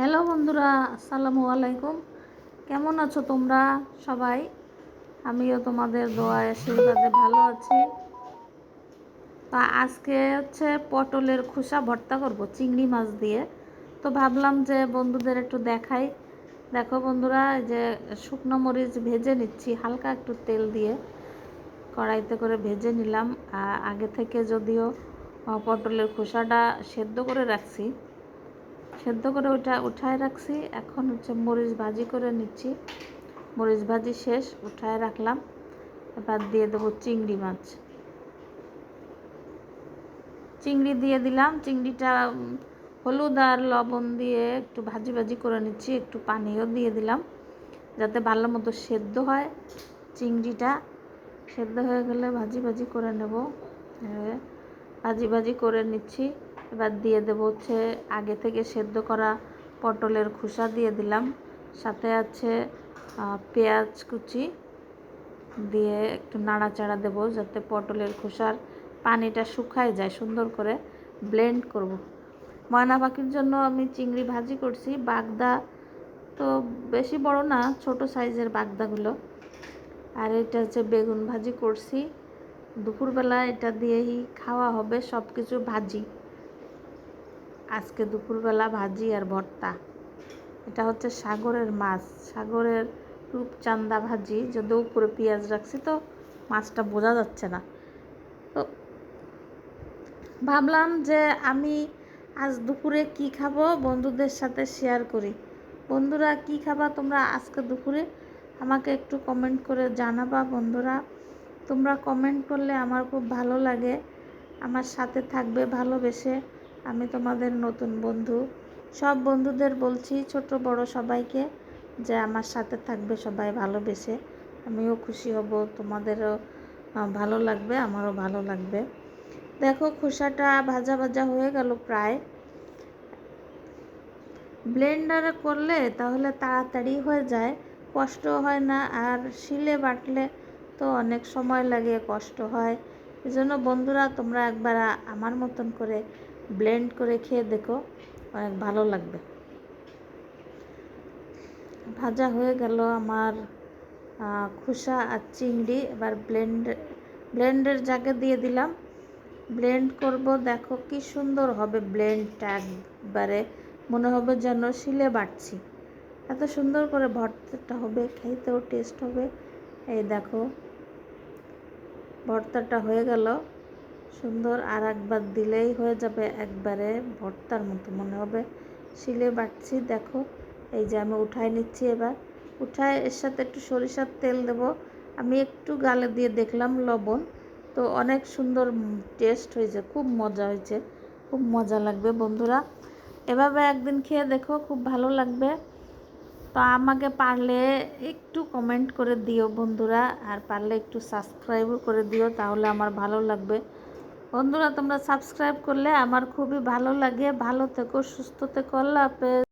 Hello বন্ধুরা, আসসালামু আলাইকুম। কেমন আছো তোমরা সবাই? আমিও তোমাদের দোয়া আশীর্বাদে ভালো আছি। তা আজকে হচ্ছে পটলের খোসা ভর্তা করব চিংড়ি মাছ দিয়ে। তো ভাবলাম যে বন্ধুদের একটু দেখাই। দেখো বন্ধুরা যে শুকনো মরিচ ভেজে নিচ্ছি, হালকা একটু তেল দিয়ে। কড়াইতে করে ভেজে নিলাম। আগে থেকে যদিও পটলের খোসাটা সেদ্ধ করে রাখছি। সেদ্ধ করে ওটা উঠায় রাখছি। এখন হচ্ছে মরিচ ভাজি করে নিচ্ছি। মরিচ ভাজি শেষ, উঠায় রাখলাম। এবার দিয়ে দেবো চিংড়ি মাছ। চিংড়ি দিয়ে দিলাম। চিংড়িটা হলুদ আর লবণ দিয়ে একটু ভাজি ভাজি করে নিচ্ছি। একটু পানিও দিয়ে দিলাম। যাতে ভালো মতো সেদ্ধ হয় চিংড়িটা। সেদ্ধ হয়ে গেলে ভাজি ভাজি করে নেব। ভাজি ভাজি করে নিচ্ছি। এবার দিয়ে দেবো হচ্ছে আগে থেকে সেদ্ধ করা পটলের খোসা দিয়ে দিলাম। সাথে আছে পেঁয়াজ কুচি দিয়ে একটু নাড়াচাড়া দেবো যাতে পটলের খোসার পানিটা শুকায় যায়, সুন্দর করে ব্লেন্ড করব। ময়না পাখির জন্য আমি চিংড়ি ভাজি করছি। বাগদা তো বেশি বড় না, ছোট সাইজের বাগদাগুলো। আর এটা হচ্ছে বেগুন ভাজি করছি। দুপুরবেলা এটা দিয়েই খাওয়া হবে সব কিছু ভাজি। আজকে দুপুরবেলা ভাজি আর ভর্তা। এটা হচ্ছে সাগরের মাছ। সাগরের রূপচান্দা ভাজি। যদি উপরে পেঁয়াজ রাখছি তো মাছটা বোঝা যাচ্ছে না। তো ভাবলাম যে আমি আজ দুপুরে কি খাব বন্ধুদের সাথে শেয়ার করি। বন্ধুরা, কি খাবা তোমরা আজকে দুপুরে? আমাকে একটু কমেন্ট করে জানাবা বন্ধুরা। তোমরা কমেন্ট করলে আমার খুব ভালো লাগে। আমার সাথে থাকবে, ভালোবেসে। আমি তোমাদের নতুন বন্ধু। সব বন্ধুদের বলছি, ছোট বড় সবাইকে, যে আমার সাথে থাকবে সবাই ভালোবেসে। আমিও খুশি হব, তোমাদেরও ভালো লাগবে, আমারও ভালো লাগবে। দেখো, খোসাটা ভাজা ভাজা হয়ে গেল প্রায়। ব্লেন্ডারে করলে তাহলে তাড়াতাড়ি হয়ে যায় কষ্ট হয় না। আর শিলে বাটলে তো অনেক সময় লাগে, কষ্ট হয়। এই জন্য বন্ধুরা, তোমরা একবার আমার মতন করে ব্লেন্ড করে খেয়ে দেখো, অনেক ভালো লাগবে। ভাজা হয়ে গেল আমার খোসা আর চিংড়ি। এবার ব্লেন্ড, ব্লেন্ডের জায়গা দিয়ে দিলাম। ব্লেন্ড করব, দেখো কি সুন্দর হবে ব্লেন্ডটা একবারে। মনে হবে যেন শিলে বাটছি। এত সুন্দর করে ভর্তাটা হবে, খেতেও টেস্ট হবে। এই দেখো, ভর্তাটা হয়ে গেল। সুন্দর আর একবার দিলেই হয়ে যাবে একবারে ভর্তার মতো মনে হবে। শিলে বাটছি, দেখো, এই যে আমি উঠাই নিচ্ছি এবার। উঠায় এর সাথে একটু সরিষার তেল দেব। আমি একটু গালে দিয়ে দেখলাম লবণ, তো অনেক সুন্দর টেস্ট হয়েছে, খুব মজা হয়েছে, খুব মজা লাগবে বন্ধুরা। এভাবে একদিন খেয়ে দেখো, খুব ভালো লাগবে। তো আমাকে পারলে একটু কমেন্ট করে দিও বন্ধুরা, আর পারলে একটু সাবস্ক্রাইবও করে দিও, তাহলে আমার ভালো লাগবে। বন্ধুরা তোমরা সাবস্ক্রাইব করলে আমার খুবই ভালো লাগে। ভালো থেকো সুস্থ থেকো। আল্লাহ হাফেজ।